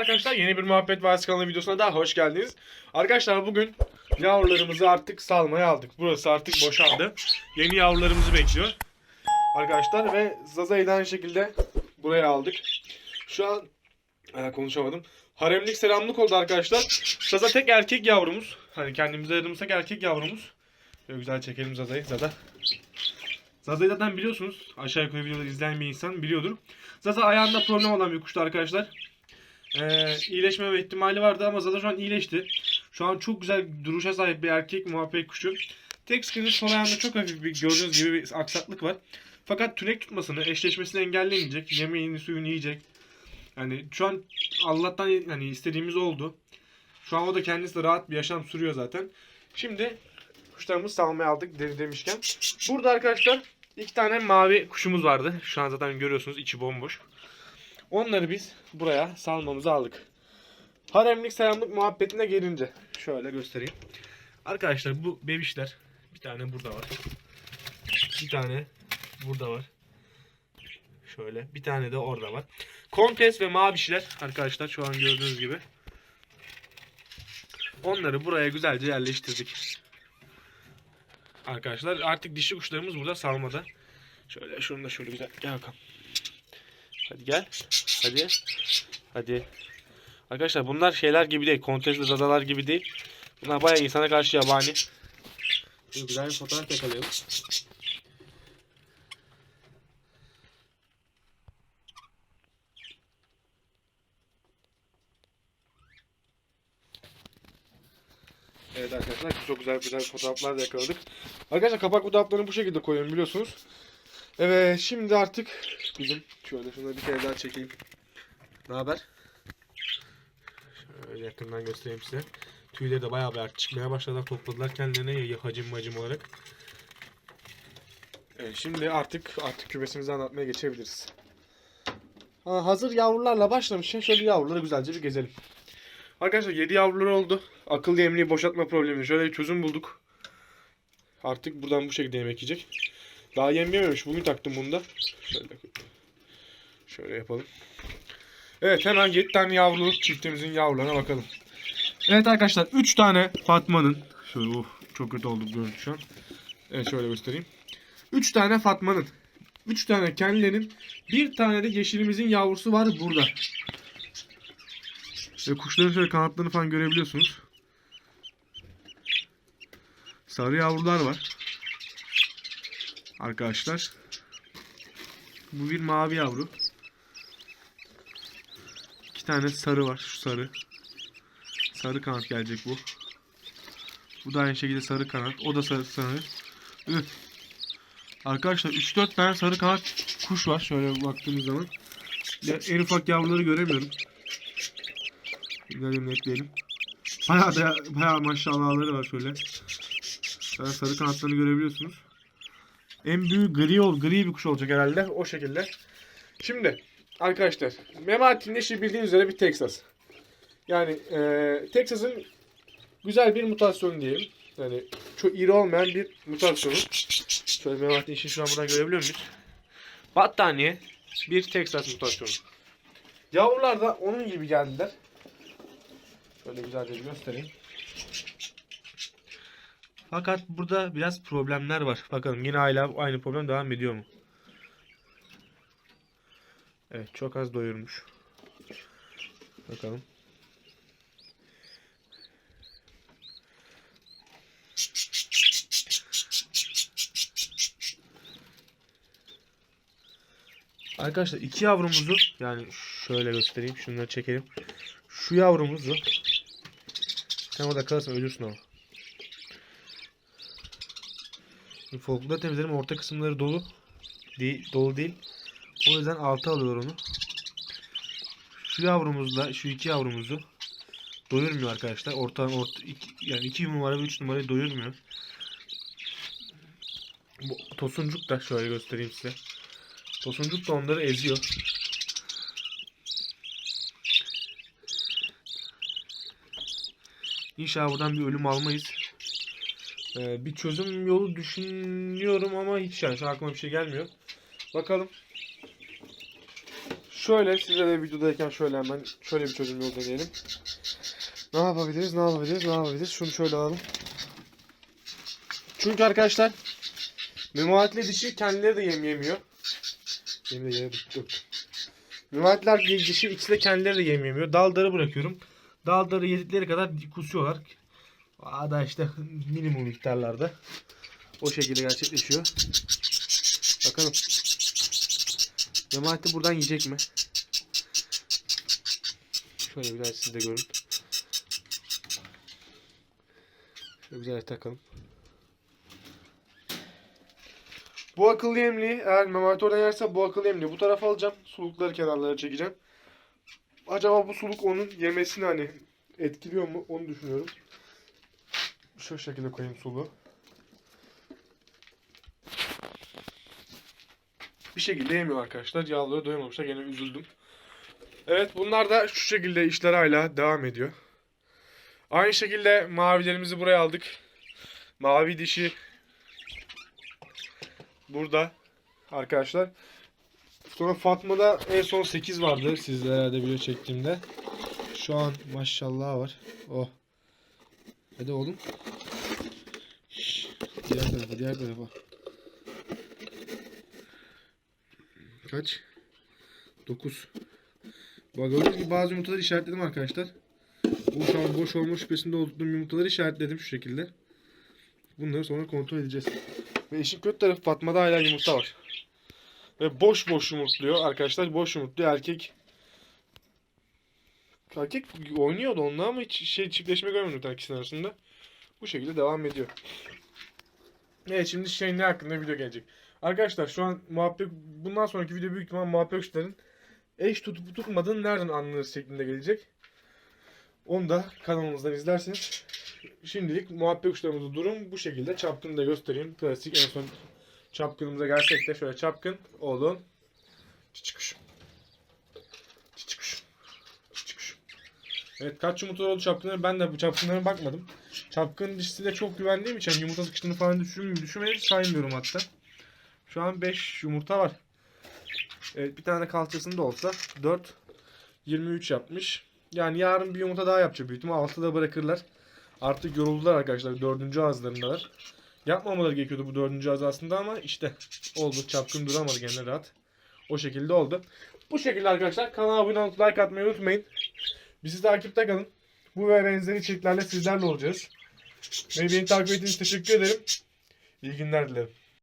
arkadaşlar. Yeni bir Muhabbet Vadisi kanalı videosuna daha hoş geldiniz. Arkadaşlar bugün yavrularımızı artık salmaya aldık. Burası artık boşaldı. Yeni yavrularımızı bekliyor. Arkadaşlar ve Zaza'yı da aynı şekilde buraya aldık. Şu an e, konuşamadım. Haremlik selamlık oldu arkadaşlar. Zaza tek erkek yavrumuz. Hani kendimize ayırdığımız tek erkek yavrumuz. Şöyle güzel çekelim Zaza'yı. Zaza. Zaza'yı zaten biliyorsunuz. Aşağı yukarı videoları izleyen bir insan biliyordur. Zaza ayağında problem olan bir kuştu arkadaşlar. Ee, iyileşmeme ihtimali vardı ama Zaza şu an iyileşti. Şu an çok güzel duruşa sahip bir erkek muhabbet kuşu. Tek sıkıntı sol ayağında çok hafif bir gördüğünüz gibi bir aksaklık var. Fakat tünek tutmasını, eşleşmesini engelleyemeyecek. Yemeğini, suyunu yiyecek. Yani şu an Allah'tan yani istediğimiz oldu. Şu an o da kendisi de rahat bir yaşam sürüyor zaten. Şimdi kuşlarımızı salmaya aldık deri demişken. Burada arkadaşlar iki tane mavi kuşumuz vardı. Şu an zaten görüyorsunuz içi bomboş. Onları biz buraya salmamızı aldık. Haremlik selamlık muhabbetine gelince şöyle göstereyim. Arkadaşlar bu bebişler bir tane burada var. Bir tane burada var. Şöyle bir tane de orada var. Kontes ve mavişler arkadaşlar şu an gördüğünüz gibi. Onları buraya güzelce yerleştirdik. Arkadaşlar artık dişi kuşlarımız burada salmada. Şöyle şunu da şöyle güzel gel bakalım. Hadi gel. Hadi. Hadi. Arkadaşlar bunlar şeyler gibi değil. Kontesli zadalar gibi değil. Bunlar bayağı insana karşı yabani. Şöyle güzel bir fotoğraf yakalayalım. Evet arkadaşlar çok güzel güzel fotoğraflar da yakaladık. Arkadaşlar kapak fotoğraflarını bu şekilde koyuyorum biliyorsunuz. Evet şimdi artık bizim şöyle şunları bir kere daha çekeyim. Ne haber? Şöyle yakından göstereyim size. Tüyleri de bayağı bir çıkmaya başladılar. Topladılar kendilerine ya hacim macim olarak. Evet, şimdi artık artık kümesimizi anlatmaya geçebiliriz. Ha, hazır yavrularla başlamışken şöyle yavruları güzelce bir gezelim. Arkadaşlar 7 yavrular oldu. Akıl yemliği boşaltma problemini şöyle bir çözüm bulduk. Artık buradan bu şekilde yemek yiyecek. Daha yem yememiş. Bugün taktım bunu da. Şöyle, şöyle yapalım. Evet hemen 7 tane yavrulu çiftimizin yavrularına bakalım. Evet arkadaşlar 3 tane Fatma'nın. Şöyle oh çok kötü oldu görüntü şu an. Evet şöyle göstereyim. 3 tane Fatma'nın. 3 tane kendilerinin. Bir tane de yeşilimizin yavrusu var burada. Ve kuşların şöyle kanatlarını falan görebiliyorsunuz. Sarı yavrular var. Arkadaşlar. Bu bir mavi yavru. İki tane sarı var. Şu sarı. Sarı kanat gelecek bu. Bu da aynı şekilde sarı kanat. O da sarı sarı. Üf. Arkadaşlar 3-4 tane sarı kanat kuş var. Şöyle baktığımız zaman. Ya, en ufak yavruları göremiyorum. Gidelim netleyelim. Bayağı da bayağı maşallahları var şöyle. Sarı kanatlarını görebiliyorsunuz. En büyük gri ol, gri bir kuş olacak herhalde. O şekilde. Şimdi arkadaşlar Memati'nin eşi bildiğiniz üzere bir Texas. Yani e, Texas'ın güzel bir mutasyonu diyelim. Yani çok iri olmayan bir mutasyonu. Şöyle Memati'nin eşini şu an buradan görebiliyor muyuz? Battaniye bir Texas mutasyonu. Yavrular da onun gibi geldiler. Şöyle güzelce göstereyim. Fakat burada biraz problemler var. Bakalım yine hala aynı problem devam ediyor mu? Evet çok az doyurmuş. Bakalım. Arkadaşlar iki yavrumuzu yani şöyle göstereyim şunları çekelim. Şu yavrumuzu sen orada kalırsın ölürsün ama. Folkları temizlerim orta kısımları dolu. Değil, dolu değil. O yüzden altı alıyorlar onu. Şu yavrumuzla şu iki yavrumuzu doyurmuyor arkadaşlar. Orta, orta iki, yani iki numara ve üç numarayı doyurmuyor. Bu tosuncuk da şöyle göstereyim size. Tosuncuk da onları eziyor. İnşallah buradan bir ölüm almayız. Ee, bir çözüm yolu düşünüyorum ama hiç yani şu aklıma bir şey gelmiyor. Bakalım. şöyle size de videodayken şöyle hemen şöyle bir çözüm yolu deneyelim. Ne yapabiliriz? Ne yapabiliriz? Ne yapabiliriz? Şunu şöyle alalım. Çünkü arkadaşlar Memati'yle dişi kendileri de yem yemiyor. Yemi de yere döktüm. Mematiler dişi ikisi de kendileri de yem yemiyor. Daldarı bırakıyorum. Daldarı yedikleri kadar kusuyorlar. Aa da işte minimum miktarlarda. O şekilde gerçekleşiyor. Bakalım. Memati buradan yiyecek mi? Şöyle biraz siz de görün. Şöyle güzel takalım. Bu akıllı yemliği eğer Memati oradan yerse bu akıllı yemliği bu tarafa alacağım. Sulukları kenarlara çekeceğim. Acaba bu suluk onun yemesini hani etkiliyor mu onu düşünüyorum. Şu şekilde koyayım suluğu. Bir şekilde yemiyor arkadaşlar. Yağları doyamamışlar. Gene üzüldüm. Evet bunlar da şu şekilde işler hala devam ediyor. Aynı şekilde mavilerimizi buraya aldık. Mavi dişi burada arkadaşlar. Sonra Fatma'da en son 8 vardı. Sizlere herhalde video çektiğimde. Şu an maşallah var. Oh. Hadi oğlum. Şş, Diğer tarafa, diğer tarafa. Kaç? 9. Bak gördüğünüz gibi bazı yumurtaları işaretledim arkadaşlar. Bu şu an boş olma şüphesinde olduğum yumurtaları işaretledim şu şekilde. Bunları sonra kontrol edeceğiz. Ve işin kötü tarafı Fatma'da hala yumurta var. Ve boş boş yumurtluyor arkadaşlar. Boş yumurtluyor erkek. Erkek oynuyordu onunla ama hiç şey çiftleşme görmedim ikisinin arasında. Bu şekilde devam ediyor. Evet şimdi şey ne hakkında video gelecek. Arkadaşlar şu an muhabbet bundan sonraki video büyük ihtimal muhabbet eş tutup tutmadığını nereden anlarız şeklinde gelecek. Onu da kanalımızdan izlersiniz. Şimdilik muhabbet kuşlarımızda durum bu şekilde. Çapkını da göstereyim. Klasik en son çapkınımıza gelsek şöyle çapkın oğlum. Kuşum. Çiçik kuşum. Çiçik kuşum. Evet kaç yumurta oldu çapkınları ben de bu çapkınlara bakmadım. Çapkın dişisiyle çok güvendiğim için yumurta sıkıştığını falan düşün, düşünmeyi saymıyorum hatta. Şu an 5 yumurta var. Evet bir tane kalçasında olsa 4 23 yapmış. Yani yarın bir yumurta daha yapacak büyük ihtimal 6'da bırakırlar. Artık yoruldular arkadaşlar. Dördüncü ağızlarındalar. Yapmamaları gerekiyordu bu dördüncü ağız aslında ama işte oldu. Çapkın duramadı gene rahat. O şekilde oldu. Bu şekilde arkadaşlar kanala abone olup like atmayı unutmayın. Bizi takipte kalın. Bu ve benzeri içeriklerle sizlerle olacağız. Ve beni takip ettiğiniz teşekkür ederim. İyi günler dilerim.